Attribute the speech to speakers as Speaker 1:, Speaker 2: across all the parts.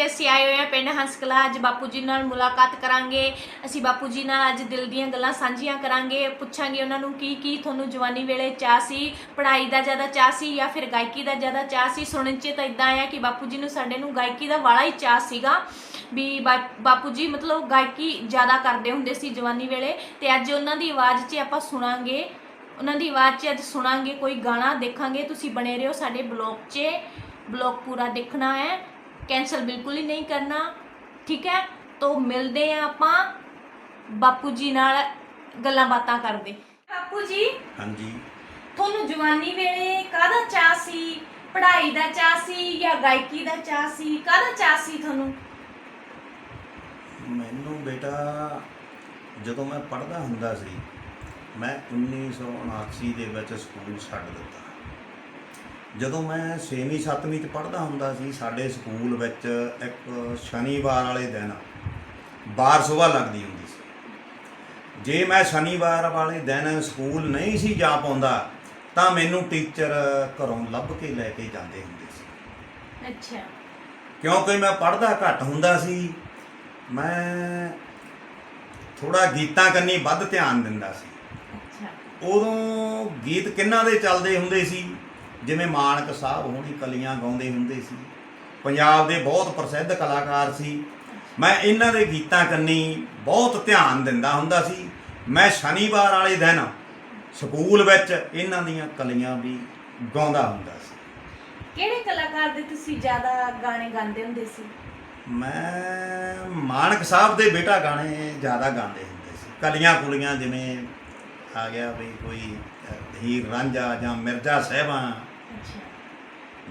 Speaker 1: ਅੱਜ ਅਸੀਂ ਆਏ ਹੋਏ ਹਾਂ ਪਿੰਡ ਹੰਸਕਲਾ, ਅੱਜ ਬਾਪੂ ਜੀ ਨਾਲ ਮੁਲਾਕਾਤ ਕਰਾਂਗੇ। ਅਸੀਂ ਬਾਪੂ ਜੀ ਨਾਲ ਅੱਜ ਦਿਲ ਦੀਆਂ ਗੱਲਾਂ ਸਾਂਝੀਆਂ ਕਰਾਂਗੇ। ਪੁੱਛਾਂਗੇ ਉਹਨਾਂ ਨੂੰ ਕੀ ਕੀ ਤੁਹਾਨੂੰ ਜਵਾਨੀ ਵੇਲੇ ਚਾਹ ਸੀ, ਪੜ੍ਹਾਈ ਦਾ ਜ਼ਿਆਦਾ ਚਾਹ ਸੀ ਜਾਂ ਫਿਰ ਗਾਇਕੀ ਦਾ ਜ਼ਿਆਦਾ ਚਾਹ ਸੀ? ਸੁਣਨ 'ਚ ਤਾਂ ਇਦਾਂ ਆਇਆ ਕਿ ਬਾਪੂ ਜੀ ਨੂੰ ਸਾਡੇ ਨੂੰ ਗਾਇਕੀ ਦਾ ਵਾਲਾ ਹੀ ਚਾਹ ਸੀਗਾ ਵੀ ਬਾ- ਬਾਪੂ ਜੀ ਮਤਲਬ ਗਾਇਕੀ ਜ਼ਿਆਦਾ ਕਰਦੇ ਹੁੰਦੇ ਸੀ ਜਵਾਨੀ ਵੇਲੇ ਤੇ ਅੱਜ ਉਹਨਾਂ ਦੀ ਆਵਾਜ਼ 'ਚ ਆਪਾਂ ਸੁਣਾਂਗੇ। ਉਹਨਾਂ ਦੀ ਆਵਾਜ਼ 'ਚ ਅੱਜ ਸੁਣਾਂਗੇ, ਕੋਈ ਗਾਣਾ ਦੇਖਾਂਗੇ। ਤੁਸੀਂ ਬਣੇ ਰਹੋ ਸਾਡੇ ਬਲੌਗ 'ਚ। ਬਲੌਗ ਪੂਰਾ ਦੇਖਣਾ ਹੈ। ਕੈਂਸਲ ਬਿਲਕੁਲ ਹੀ ਨਹੀਂ ਕਰਨਾ ਠੀਕ ਹੈ? ਤੋਂ ਮਿਲਦੇ ਆ ਆਪਾਂ ਬਾਪੂ ਜੀ ਨਾਲ ਗੱਲਾਂ ਬਾਤਾਂ ਕਰਦੇ। ਬਾਪੂ ਜੀ
Speaker 2: ਹਾਂਜੀ।
Speaker 1: ਤੁਹਾਨੂੰ ਜਵਾਨੀ ਵੇਲੇ ਕਾਹਦਾ ਚਾਹ ਸੀ? ਪੜ੍ਹਾਈ ਦਾ ਚਾਹ ਸੀ ਜਾਂ ਗਾਇਕੀ ਦਾ ਚਾਹ ਸੀ? ਕਾਹਦਾ ਚਾਹ ਸੀ ਤੁਹਾਨੂੰ?
Speaker 2: ਮੈਨੂੰ ਬੇਟਾ ਜਦੋਂ ਮੈਂ ਪੜ੍ਹਦਾ ਹੁੰਦਾ ਸੀ ਮੈਂ 1979 ਦੇ ਵਿੱਚ ਸਕੂਲ ਛੱਡ ਦਿੱਤਾ। ਜਦੋਂ ਮੈਂ 6ਵੀਂ 7ਵੀਂ ਚ ਪੜ੍ਹਦਾ ਹੁੰਦਾ ਸੀ ਸਾਡੇ ਸਕੂਲ ਵਿੱਚ ਇੱਕ ਸ਼ਨੀਵਾਰ ਵਾਲੇ ਦਿਨ ਬਾਰ ਸੁਬਾ ਲੱਗਦੀ ਹੁੰਦੀ ਸੀ। ਜੇ ਮੈਂ ਸ਼ਨੀਵਾਰ ਵਾਲੇ ਦਿਨ ਸਕੂਲ ਨਹੀਂ ਸੀ ਜਾ ਪਾਉਂਦਾ ਤਾਂ ਮੈਨੂੰ ਟੀਚਰ ਘਰੋਂ ਲੱਭ ਕੇ ਲੈ ਕੇ ਜਾਂਦੇ ਹੁੰਦੇ ਸੀ।
Speaker 1: ਅੱਛਾ।
Speaker 2: ਕਿਉਂਕਿ ਮੈਂ ਪੜ੍ਹਦਾ ਘੱਟ ਹੁੰਦਾ ਸੀ ਮੈਂ ਥੋੜਾ ਗੀਤਾਂ ਕੰਨੀ ਵੱਧ ਧਿਆਨ ਦਿੰਦਾ ਸੀ।
Speaker 1: ਅੱਛਾ।
Speaker 2: ਉਦੋਂ ਗੀਤ ਕਿੰਨਾਂ ਦੇ ਚੱਲਦੇ ਹੁੰਦੇ ਸੀ? ਜਿਵੇਂ ਮਾਨਕ ਸਾਹਿਬ ਹੋਣੀ ਕਲੀਆਂ ਗਾਉਂਦੇ ਹੁੰਦੇ ਸੀ। ਪੰਜਾਬ ਦੇ ਬਹੁਤ ਪ੍ਰਸਿੱਧ ਕਲਾਕਾਰ ਸੀ। ਮੈਂ ਇਹਨਾਂ ਦੇ ਗੀਤਾਂ ਕੰਨੀ ਬਹੁਤ ਧਿਆਨ ਦਿੰਦਾ ਹੁੰਦਾ ਸੀ। ਮੈਂ ਸ਼ਨੀਵਾਰ ਵਾਲੇ ਦਿਨ ਸਕੂਲ ਵਿੱਚ ਇਹਨਾਂ ਦੀਆਂ ਕਲੀਆਂ ਵੀ ਗਾਉਂਦਾ ਹੁੰਦਾ ਸੀ।
Speaker 1: ਕਿਹੜੇ ਕਲਾਕਾਰ ਦੇ ਤੁਸੀਂ ਜ਼ਿਆਦਾ ਗਾਣੇ ਗਾਉਂਦੇ ਹੁੰਦੇ ਸੀ?
Speaker 2: ਮੈਂ ਮਾਨਕ ਸਾਹਿਬ ਦੇ ਬੇਟਾ ਗਾਣੇ ਜ਼ਿਆਦਾ ਗਾਉਂਦੇ ਹੁੰਦੇ ਸੀ। ਕਲੀਆਂ ਕੁਲੀਆਂ ਜਿਵੇਂ ਆ ਗਿਆ ਵੀ ਕੋਈ ਹੀਰ ਰਾਂਝਾ ਜਾਂ ਮਿਰਜ਼ਾ ਸਾਹਿਬਾਂ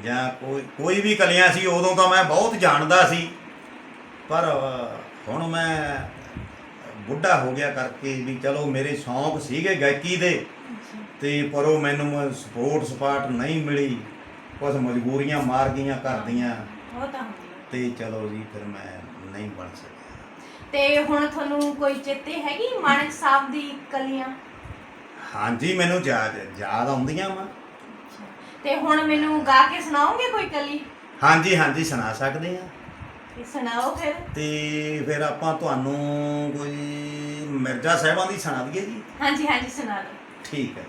Speaker 2: ਜਾਂ ਕੋਈ ਕੋਈ ਵੀ ਕਲੀਆਂ ਸੀ ਉਦੋਂ ਤਾਂ ਮੈਂ ਬਹੁਤ ਜਾਣਦਾ ਸੀ। ਪਰ ਹੁਣ ਮੈਂ ਬੁੱਢਾ ਹੋ ਗਿਆ ਕਰਕੇ ਵੀ ਚਲੋ ਮੇਰੇ ਸ਼ੌਂਕ ਸੀਗੇ ਗਾਇਕੀ ਦੇ। ਤੇ ਪਰ ਉਹ ਮੈਨੂੰ ਸਪੋਰਟ ਸਪਾਟ ਨਹੀਂ ਮਿਲੀ। ਕੁਝ ਮਜਬੂਰੀਆਂ ਮਾਰ ਗਈਆਂ ਘਰ ਦੀਆਂ।
Speaker 1: ਉਹ। ਤੇ
Speaker 2: ਚਲੋ ਜੀ ਫਿਰ ਮੈਂ ਨਹੀਂ ਬਣ ਸਕਿਆ।
Speaker 1: ਤੇ ਹੁਣ ਤੁਹਾਨੂੰ ਕੋਈ ਚੇਤੇ ਹੈਗੀ ਮਾਨਕ ਸਾਹਿਬ ਦੀ ਕਲੀਆਂ?
Speaker 2: ਹਾਂਜੀ ਮੈਨੂੰ ਯਾਦ ਯਾਦ ਆਉਂਦੀਆਂ ਵਾ।
Speaker 1: ਤੇ ਹੁਣ ਮੈਨੂੰ ਗਾ ਕੇ ਸੁਣਾਓਗੇ ਕੋਈ ਕਲੀ?
Speaker 2: ਹਾਂਜੀ ਹਾਂਜੀ ਸੁਣਾ ਸਕਦੇ ਆ
Speaker 1: ਸੁਣਾਓ ਫਿਰ।
Speaker 2: ਤੇ ਫਿਰ ਆਪਾਂ ਤੁਹਾਨੂੰ ਕੋਈ ਮਿਰਜ਼ਾ ਸਾਹਿਬਾਂ ਦੀ ਸੁਣਾ ਦਈਏ ਜੀ?
Speaker 1: ਹਾਂਜੀ ਹਾਂਜੀ ਸੁਣਾ ਦਿਓ।
Speaker 2: ਠੀਕ ਹੈ।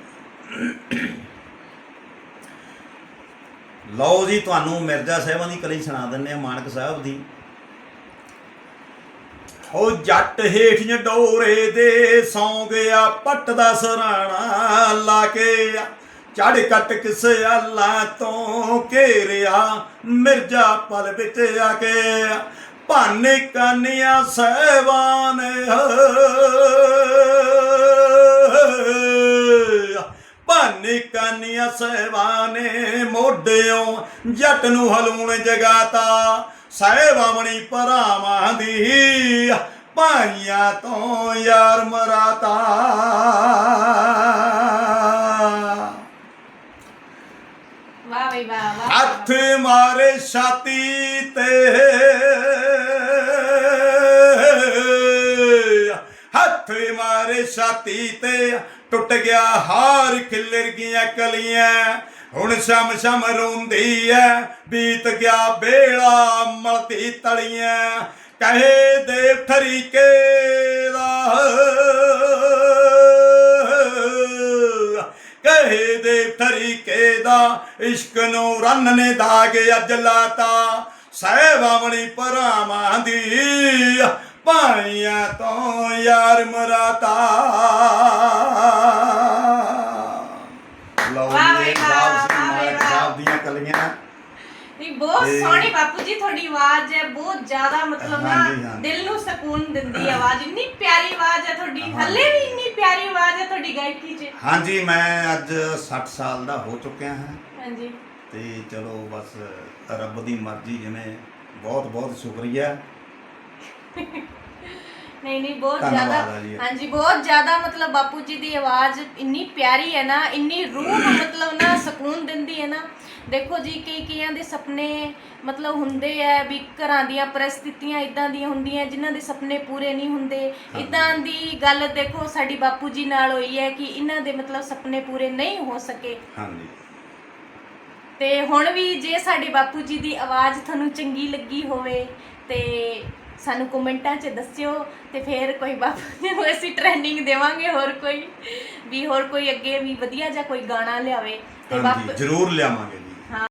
Speaker 2: ਲਓ ਜੀ ਤੁਹਾਨੂੰ ਮਿਰਜ਼ਾ ਸਾਹਿਬਾਂ ਦੀ ਕਲੀ ਸੁਣਾ ਦਿੰਨੇ ਆ ਮਾਨਕ ਸਾਹਿਬ ਦੀ। ਹੋ ਜੱਟ ਹੇਠੀਆਂ ਡੋਰੇ ਦੇ ਸੌਂ ਗਿਆ ਪੱਟ ਦਾ ਸਰਾਣਾ ਲਾ ਕੇ ਚੜ ਕੱਟ ਕਿਸੇ ਅੱਲਾ ਤੋਂ ਘੇਰਿਆ, ਮਿਰਜ਼ਾ ਪਲ ਵਿੱਚ ਆ ਕੇ ਭਾਨੇ ਕਾਨਿਆ ਸਹਿਬਾਨ ਭਾਨੇ ਕਾਨਿਆ ਸਹਿਬਾਨੇ ਮੋਢਿਓਂ ਜੱਟ ਨੂੰ ਹਲੂਣ ਜਗਾਤਾ, ਸਹਿਬਾਵਣੀ ਭਰਾਵਾਂ ਦੀ ਭਾਈਆਂ ਤੋਂ ਯਾਰ ਮਰਾਤਾ।
Speaker 1: ਵਾਹ ਬਈ ਵਾਹ ਵਾਹ।
Speaker 2: ਹੱਥ ਮਾਰੇ ਛਾਤੀ ਤੇ। ਹੱਥ ਮਾਰੇ ਛਾਤੀ ਤੇ। ਟੁੱਟ ਗਿਆ ਹਾਰ ਖਿਲਰ ਗਈਆਂ ਕਲੀਆਂ। ਹੁਣ ਸ਼ਮ ਸ਼ਮ ਰੋਂਦੀ ਐ। ਬੀਤ ਗਿਆ ਬੇੜਾ ਮਲਤੀ ਤਲੀਆਂ। ਕਹੇ ਦੇ ਠਰੀਕੇ ਦਾ। ਕਹੇ ਦੇ ਤਰੀਕੇ ਦਾ, ਇਸ਼ਕ ਨੂੰ ਰੰਨ ਨੇ ਦਾਗ ਅੱਜ ਲਾਤਾ। ਸਹਿਬਾਵਣੀ ਭਰਾਵਾਂ ਦੀ ਭਾਈਆਂ ਤੋਂ ਯਾਰ ਮਰਾਤਾ ਲਓ
Speaker 1: ਵਾਹ
Speaker 2: ਜੀ
Speaker 1: ਬਈ
Speaker 2: ਇਹ
Speaker 1: ਵਾਹ,
Speaker 2: ਸਾਹਿਬ ਸੀ
Speaker 1: ਵਾਹ ਬਈ
Speaker 2: ਮਾਨਕ
Speaker 1: ਵਾਹ।
Speaker 2: ਸਾਹਿਬ ਦੀਆਂ ਕਲੀਆਂ
Speaker 1: ਨਹੀਂ ਬਹੁਤ
Speaker 2: ਤੇ-
Speaker 1: ਸੋਹਣੀ ਬਾਪੂ ਜੀ ਤੁਹਾਡੀ ਆਵਾਜ਼ ਹੈ ਬਹੁਤ ਜ਼ਿਆਦਾ ਮਤਲਬ
Speaker 2: ਹਾਂਜੀ,
Speaker 1: ਨਾ। ਦਿਲ ਨੂੰ ਸਕੂਨ ਦਿੰਦੀ ਹੈ ਆਵਾਜ਼ ਇੰਨੀ ਪਿਆਰੀ ਆਵਾਜ਼ ਹੈ ਤੁਹਾਡੀ। ਹੱਲੇ ਵੀ ਇੰਨੀ ਪਿਆਰੀ ਆਵਾਜ਼ ਹੈ ਤੁਹਾਡੀ ਗਾਇਕੀ 'ਚ
Speaker 2: ਹਾਂਜੀ ਮੈਂ ਅੱਜ 60 ਸਾਲ ਦਾ ਹੋ ਚੁੱਕਿਆ ਹਾਂ
Speaker 1: ਹਾਂਜੀ
Speaker 2: ਤੇ ਚਲੋ ਬਸ ਰੱਬ ਦੀ ਮਰਜ਼ੀ ਜਿਵੇਂ ਬਹੁਤ ਬਹੁਤ ਸ਼ੁਕਰੀਆ
Speaker 1: ਨਹੀਂ ਨਹੀਂ ਬਹੁਤ
Speaker 2: ਧੰਨਵਾਦ
Speaker 1: ਜ਼ਿਆਦਾ
Speaker 2: ਆ ਜੀ।
Speaker 1: ਹਾਂਜੀ ਬਹੁਤ ਜ਼ਿਆਦਾ ਮਤਲਬ ਬਾਪੂ ਜੀ ਦੀ ਆਵਾਜ਼ ਇੰਨੀ ਪਿਆਰੀ ਹੈ ਨਾ ਇੰਨੀ ਰੂਹ ਨੂੰ ਮਤਲਬ ਨਾ ਸਕੂਨ ਦਿੰਦੀ ਹੈ ਨਾ ਦੇਖੋ ਜੀ ਕਈ ਕਈਆਂ ਦੇ ਸੁਪਨੇ ਮਤਲਬ ਹੁੰਦੇ ਆ ਵੀ ਘਰਾਂ ਦੀਆਂ ਪਰਿਸਥਿਤੀਆਂ ਇਦਾਂ ਦੀਆਂ ਹੁੰਦੀਆਂ ਜਿਨ੍ਹਾਂ ਦੇ ਸੁਪਨੇ ਪੂਰੇ ਨਹੀਂ ਹੁੰਦੇ। ਇਦਾਂ ਦੀ ਗੱਲ ਦੇਖੋ ਸਾਡੀ ਬਾਪੂ ਜੀ ਨਾਲ ਹੋਈ ਹੈ ਕਿ ਇਹਨਾਂ ਦੇ ਮਤਲਬ ਸੁਪਨੇ ਪੂਰੇ ਨਹੀਂ ਹੋ ਸਕੇ।
Speaker 2: ਹਾਂਜੀ।
Speaker 1: ਤੇ ਹੁਣ ਵੀ ਜੇ ਸਾਡੇ ਬਾਪੂ ਜੀ ਦੀ ਆਵਾਜ਼ ਤੁਹਾਨੂੰ ਚੰਗੀ ਲੱਗੀ ਹੋਵੇ ਤੇ ਸਾਨੂੰ ਕਮੈਂਟਾਂ 'ਚ ਦੱਸਿਓ ਤੇ ਫਿਰ ਕੋਈ ਬਾਪੂ ਜੀ ਨੂੰ ਅਸੀਂ ਟ੍ਰੇਨਿੰਗ ਦੇਵਾਂਗੇ ਹੋਰ ਕੋਈ ਵੀ ਹੋਰ ਕੋਈ ਅੱਗੇ ਵੀ ਵਧੀਆ ਜਿਹਾ ਕੋਈ ਗਾਣਾ ਲਿਆਵੇ। ਤੇ ਬਾਪੂ
Speaker 2: ਜ਼ਰੂਰ ਲਿਆਵਾਂਗੇ